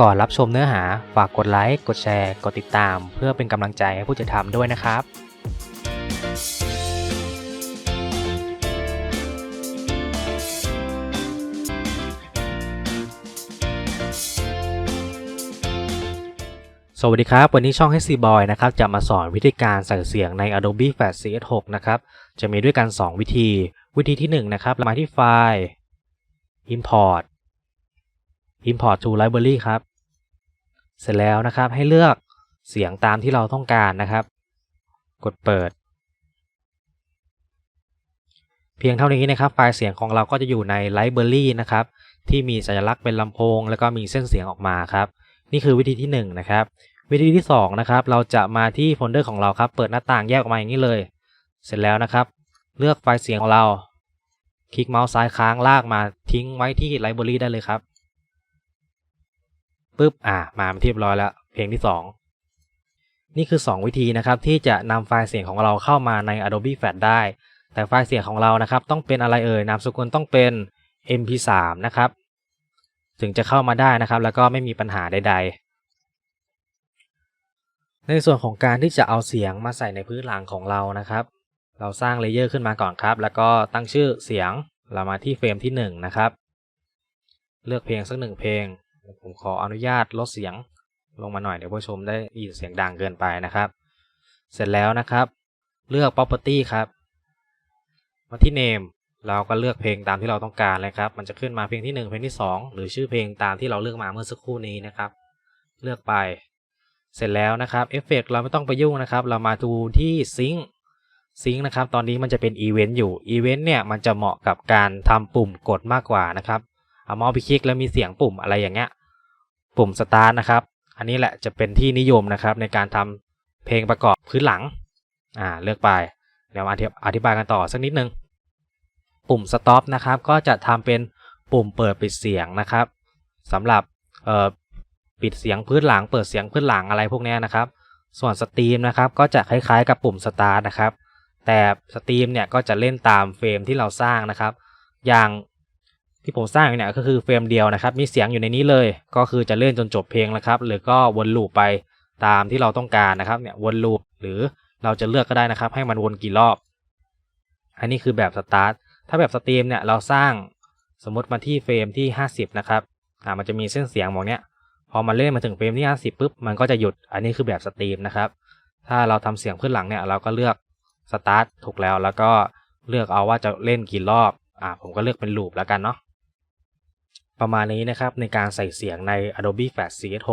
ก่อนรับชมเนื้อหาฝากกดไลค์ กดแชร์ กดติดตาม เพื่อเป็นกำลังใจให้ผู้จัดทำด้วยนะครับ สวัสดีครับ วันนี้ช่อง HC Boy นะครับ จะมาสอนวิธีการใส่เสียงใน Adobe Flash CS6 นะครับ จะมีด้วยกัน 2 วิธี วิธีที่ 1 นะครับมาที่ไฟล์ Import Import to Library ครับ เสร็จแล้วนะครับให้เลือกเสียงตามที่เราต้องการนะครับ กดเปิด เพียงเท่านี้นะครับ ไฟล์เสียงของเราก็จะอยู่ใน Library นะครับ ที่มีสัญลักษณ์เป็นลำโพง แล้วก็มีเส้นเสียงออกมาครับ นี่คือวิธีที่ 1 นะครับ วิธีที่ 2 นะครับ เราจะมาที่โฟลเดอร์ของเราครับ เปิดหน้าต่างแยกออกมาอย่างนี้เลย เสร็จแล้วนะครับ เลือกไฟล์เสียงของเรา คลิกเมาส์ซ้ายค้างลากมาทิ้งไว้ที่ Library ได้เลยครับ ปึ๊บอ่ามาเป็นที่เรียบร้อยแล้ว เพลงที่ 2 นี่คือ 2 วิธีนะครับที่จะนำไฟล์เสียงของเราเข้ามาใน Adobe Flash ได้ แต่ไฟล์เสียงของเรานะครับต้องเป็นอะไรเอ่ยนามสกุลต้องเป็น MP3 นะครับ ถึงจะเข้ามาได้นะครับ แล้วก็ไม่มีปัญหาใด ๆในส่วนของการที่จะเอาเสียงมาใส่ในพื้นหลังของเรานะครับ เราสร้างเลเยอร์ขึ้นมาก่อนครับ แล้วก็ตั้งชื่อเสียง เรามาที่เฟรมที่1นะครับ เลือกเพลงสักหนึ่งเพลง ผมขออนุญาตลดเสียงลงมาหน่อยเดี๋ยวผู้ชมได้ยินเสียงดังเกินไปนะครับ เสร็จแล้วนะครับ เลือก property ครับมาที่ name เราก็เลือกเพลงตามที่เราต้องการเลยครับ มันจะขึ้นมาเพลงที่ 1 เพลงที่ 2 หรือชื่อเพลงตามที่เราเลือกมาเมื่อสักครู่นี้นะครับ เลือกไป เสร็จแล้วนะครับเอฟเฟกเราไม่ต้องไปยุ่งนะครับ เรามาดูที่ซิงซิงนะครับ ตอนนี้มันจะเป็นอีเวนต์อยู่อีเวนต์เนี่ยมันจะเหมาะกับการทำปุ่มกดมากกว่านะครับ เอาเมาส์ไปคลิกแล้วมีเสียงปุ่มอะไรอย่างเงี้ย ปุ่มสตาร์ทนะครับ อันนี้แหละจะเป็นที่นิยมนะครับในการทำเพลงประกอบพื้นหลัง อ่า เลือกไป เดี๋ยวมาอธิบายกันต่อสักนิดนึง ปุ่ม stop นะครับ ก็จะทำเป็นปุ่มเปิดปิดเสียงนะครับสำหรับเอ่อปิดเสียงพื้นหลัง เปิดเสียงพื้นหลังอะไรพวกนี้นะครับ ส่วนสตรีมนะครับ ก็จะคล้ายๆกับปุ่ม start นะครับ แต่สตรีมเนี่ยก็จะเล่นตามเฟรมที่เราสร้างนะครับ อย่าง ที่ผมสร้างเนี่ยก็คือเฟรมเดียวนะครับ มีเสียงอยู่ในนี้เลย ก็คือจะเล่นจนจบเพลงนะครับ หรือก็วนลูปไปตามที่เราต้องการนะครับเนี่ยวนลูปหรือเราจะเลือกก็ได้นะครับ ให้มันวนกี่รอบ อันนี้คือแบบสตาร์ทถ้าแบบสตรีมเนี่ยเราสร้างสมมติมาที่เฟรมที่ 50 นะครับอ่ามันจะมีเส้นเสียงมองเนี้ยพอมาเล่นมาถึงเฟรมที่ 50ปุ๊บมันก็จะหยุดอันนี้คือแบบสตรีมนะครับ ถ้าเราทำเสียงพื้นหลังเนี่ยเราก็เลือกสตาร์ทถูกแล้วแล้วก็เลือกเอาว่าจะเล่นกี่รอบอ่าผมก็เลือกเป็นลูปแล้วกันเนาะ ประมาณนี้นะครับในการใส่เสียงใน Adobe Flash CS6